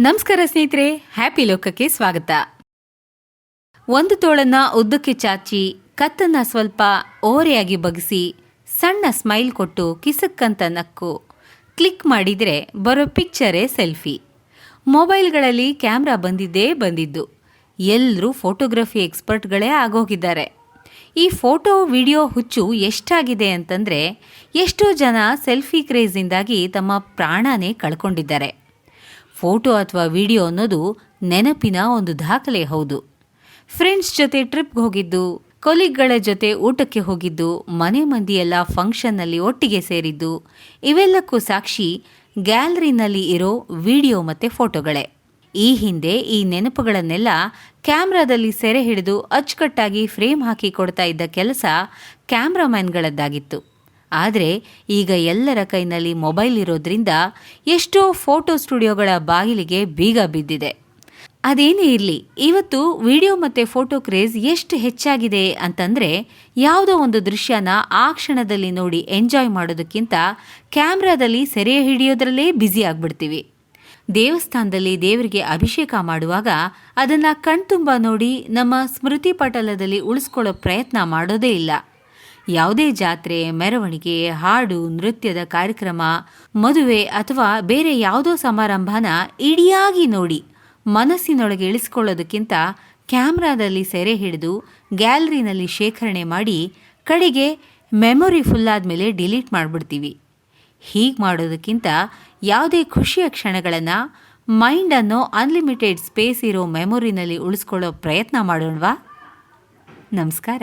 ನಮಸ್ಕಾರ ಸ್ನೇಹಿತರೆ ಹ್ಯಾಪಿ ಲೋಕಕ್ಕೆ ಸ್ವಾಗತ. ಒಂದು ತೋಳನ್ನ ಉದ್ದಕ್ಕೆ ಚಾಚಿ, ಕತ್ತನ್ನ ಸ್ವಲ್ಪ ಓರೆಯಾಗಿ ಬಗಿಸಿ ಸಣ್ಣ ಸ್ಮೈಲ್ ಕೊಟ್ಟು ಕಿಸಕ್ಕಂತ ನಕ್ಕು. ಕ್ಲಿಕ್ ಮಾಡಿದರೆ ಬರೋ ಪಿಕ್ಚರೇ ಸೆಲ್ಫಿ ಮೊಬೈಲ್ಗಳಲ್ಲಿ ಕ್ಯಾಮ್ರಾ ಬಂದಿದ್ದೇ ಬಂದಿದ್ದು. ಎಲ್ಲರೂ ಫೋಟೋಗ್ರಫಿ ಎಕ್ಸ್ಪರ್ಟ್ಗಳೇ ಆಗೋಗಿದ್ದಾರೆ. ಈ ಫೋಟೋ ವಿಡಿಯೋ ಹುಚ್ಚು ಎಷ್ಟಾಗಿದೆ ಅಂತಂದರೆ, ಎಷ್ಟೋ ಜನ ಸೆಲ್ಫಿ ಕ್ರೇಜಿಂದಾಗಿ ತಮ್ಮ ಪ್ರಾಣನೇ ಕಳ್ಕೊಂಡಿದ್ದಾರೆ. ಫೋಟೋ ಅಥವಾ ವಿಡಿಯೋ ಅನ್ನೋದು ನೆನಪಿನ ಒಂದು ದಾಖಲೆ ಹೌದು. ಫ್ರೆಂಡ್ಸ್ ಜೊತೆ ಟ್ರಿಪ್ಗೆ ಹೋಗಿದ್ದು ಕೊಲಿಗ್ಗಳ ಜೊತೆ ಊಟಕ್ಕೆ ಹೋಗಿದ್ದು, ಮನೆ ಮಂದಿಯೆಲ್ಲ ಫಂಕ್ಷನ್ನಲ್ಲಿ ಒಟ್ಟಿಗೆ ಸೇರಿದ್ದು, ಇವೆಲ್ಲಕ್ಕೂ ಸಾಕ್ಷಿ ಗ್ಯಾಲರಿನಲ್ಲಿ ಇರೋ ವಿಡಿಯೋ ಮತ್ತು ಫೋಟೋಗಳೇ. ಈ ಹಿಂದೆ ಈ ನೆನಪುಗಳನ್ನೆಲ್ಲ ಕ್ಯಾಮ್ರಾದಲ್ಲಿ ಸೆರೆ ಹಿಡಿದು ಅಚ್ಚುಕಟ್ಟಾಗಿ ಫ್ರೇಮ್ ಹಾಕಿ ಕೊಡ್ತಾ ಇದ್ದ ಕೆಲಸ ಕ್ಯಾಮ್ರಾಮ್ಯಾನ್ಗಳದ್ದಾಗಿತ್ತು ಆದರೆ ಈಗ ಎಲ್ಲರ ಕೈನಲ್ಲಿ ಮೊಬೈಲ್ ಇರೋದ್ರಿಂದ ಎಷ್ಟೋ ಫೋಟೋ ಸ್ಟುಡಿಯೋಗಳ ಬಾಗಿಲಿಗೆ ಬೀಗ ಬಿದ್ದಿದೆ. ಅದೇನೇ ಇರಲಿ, ಇವತ್ತು ವಿಡಿಯೋ ಮತ್ತು ಫೋಟೋ ಕ್ರೇಜ್ ಎಷ್ಟು ಹೆಚ್ಚಾಗಿದೆ ಅಂತಂದರೆ ಯಾವುದೋ ಒಂದು ದೃಶ್ಯನ ಆ ಕ್ಷಣದಲ್ಲಿ ನೋಡಿ ಎಂಜಾಯ್ ಮಾಡೋದಕ್ಕಿಂತ ಕ್ಯಾಮ್ರಾದಲ್ಲಿ ಸೆರೆ ಹಿಡಿಯೋದ್ರಲ್ಲೇ ಬ್ಯುಸಿ ಆಗಿಬಿಡ್ತೀವಿ. ದೇವಸ್ಥಾನದಲ್ಲಿ ದೇವರಿಗೆ ಅಭಿಷೇಕ ಮಾಡುವಾಗ ಅದನ್ನು ಕಣ್ತುಂಬ ನೋಡಿ ನಮ್ಮ ಸ್ಮೃತಿ ಪಟಲದಲ್ಲಿ ಉಳಿಸ್ಕೊಳ್ಳೋ ಪ್ರಯತ್ನ ಮಾಡೋದೇ ಇಲ್ಲ. ಯಾವುದೇ ಜಾತ್ರೆ, ಮೆರವಣಿಗೆ, ಹಾಡು, ನೃತ್ಯದ ಕಾರ್ಯಕ್ರಮ, ಮದುವೆ ಅಥವಾ ಬೇರೆ ಯಾವುದೋ ಸಮಾರಂಭನ ಇಡಿಯಾಗಿ ನೋಡಿ, ಮನಸ್ಸಿನೊಳಗೆ ಇಳಿಸ್ಕೊಳ್ಳೋದಕ್ಕಿಂತ ಕ್ಯಾಮ್ರಾದಲ್ಲಿ ಸೆರೆ ಹಿಡಿದು ಗ್ಯಾಲರಿನಲ್ಲಿ ಶೇಖರಣೆ ಮಾಡಿ, ಕಡೆಗೆ ಮೆಮೊರಿ ಫುಲ್ ಆದಮೇಲೆ ಡಿಲೀಟ್ ಮಾಡಿಬಿಡ್ತೀವಿ. ಹೀಗೆ ಮಾಡೋದಕ್ಕಿಂತ ಯಾವುದೇ ಖುಷಿಯ ಕ್ಷಣಗಳನ್ನು ಮೈಂಡನ್ನು ಅನ್ಲಿಮಿಟೆಡ್ ಸ್ಪೇಸ್ ಇರೋ ಮೆಮೊರಿನಲ್ಲಿ ಉಳಿಸ್ಕೊಳ್ಳೋ ಪ್ರಯತ್ನ ಮಾಡೋಣವಾ? ನಮಸ್ಕಾರ.